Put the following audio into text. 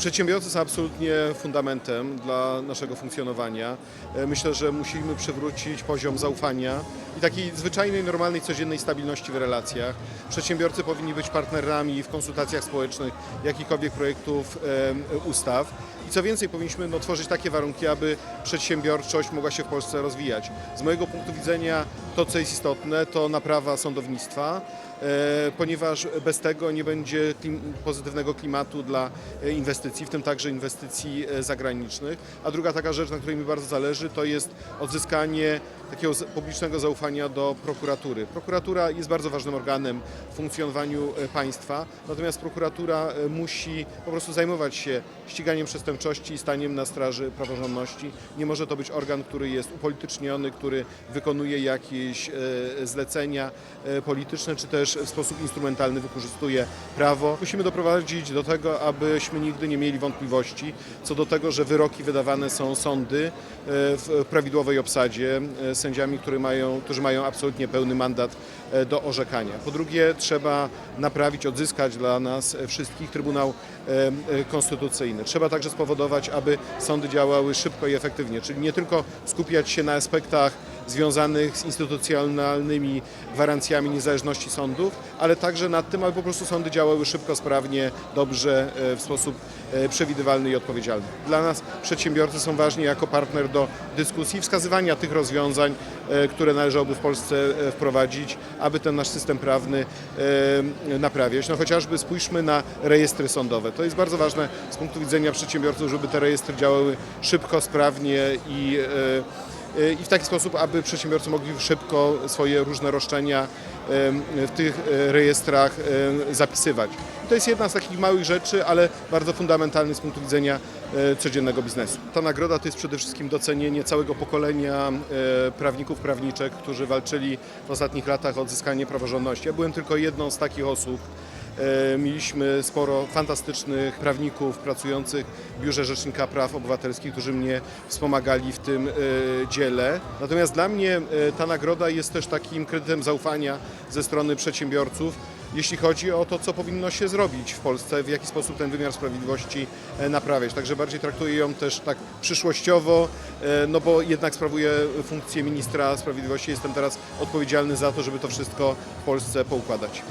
Przedsiębiorcy są absolutnie fundamentem dla naszego funkcjonowania. E, Myślę, że musimy przywrócić poziom zaufania i takiej zwyczajnej, normalnej, codziennej stabilności w relacjach. Przedsiębiorcy powinni być partnerami w konsultacjach społecznych jakichkolwiek projektów ustaw. I co więcej, powinniśmy no, tworzyć takie warunki, aby przedsiębiorczość mogła się w Polsce rozwijać. Z mojego punktu widzenia to, co jest istotne, to naprawa sądownictwa, e, ponieważ bez tego nie będzie pozytywnego klimatu dla e, inwestycji, w tym także inwestycji e, zagranicznych. A druga taka rzecz, na której mi bardzo zależy, to jest odzyskanie takiego publicznego zaufania do prokuratury. Prokuratura jest bardzo ważnym organem w funkcjonowaniu e, państwa, natomiast prokuratura e, musi po prostu zajmować się ściganiem przestępczości i staniem na straży praworządności. Nie może to być organ, który jest upolityczniony, który wykonuje jakieś e, zlecenia polityczne, czy też w sposób instrumentalny wykorzystuje prawo. Musimy doprowadzić do tego, abyśmy nigdy nie mieli wątpliwości co do tego, że wyroki wydawane są sądy w prawidłowej obsadzie sędziami, którzy mają, którzy mają absolutnie pełny mandat e, do orzekania. Po drugie, trzeba naprawić, odzyskać dla nas wszystkich Trybunał e, e, Konstytucyjny. Trzeba także spowodować, aby sądy działały szybko i efektywnie, czyli nie tylko skupiać się na aspektach związanych z instytucjonalnymi gwarancjami niezależności sądów, ale także nad tym, aby po prostu sądy działały szybko, sprawnie, dobrze, e, w sposób e, przewidywalny i odpowiedzialny. Dla nas przedsiębiorcy są ważni jako partner do dyskusji wskazywania tych rozwiązań, e, które należałoby w Polsce wprowadzić, aby ten nasz system prawny naprawiać. No chociażby spójrzmy na rejestry sądowe. To jest bardzo ważne z punktu widzenia przedsiębiorców, żeby te rejestry działały szybko, sprawnie i i w taki sposób, aby przedsiębiorcy mogli szybko swoje różne roszczenia em, w tych e, rejestrach zapisywać. To jest jedna z takich małych rzeczy, ale bardzo fundamentalnych z punktu widzenia codziennego biznesu. Ta nagroda to jest przede wszystkim docenienie całego pokolenia prawników, prawniczek, którzy walczyli w ostatnich latach o odzyskanie praworządności. Ja byłem tylko jedną z takich osób. E, Mieliśmy sporo fantastycznych prawników pracujących w Biurze Rzecznika Praw Obywatelskich, którzy mnie wspomagali w tym e, dziele. Natomiast dla mnie e, ta nagroda jest też takim kredytem zaufania ze strony przedsiębiorców, jeśli chodzi o to, co powinno się zrobić w Polsce, w jaki sposób ten wymiar sprawiedliwości naprawiać. Także bardziej traktuję ją też tak przyszłościowo, no bo jednak sprawuję funkcję ministra sprawiedliwości. Jestem teraz odpowiedzialny za to, żeby to wszystko w Polsce poukładać.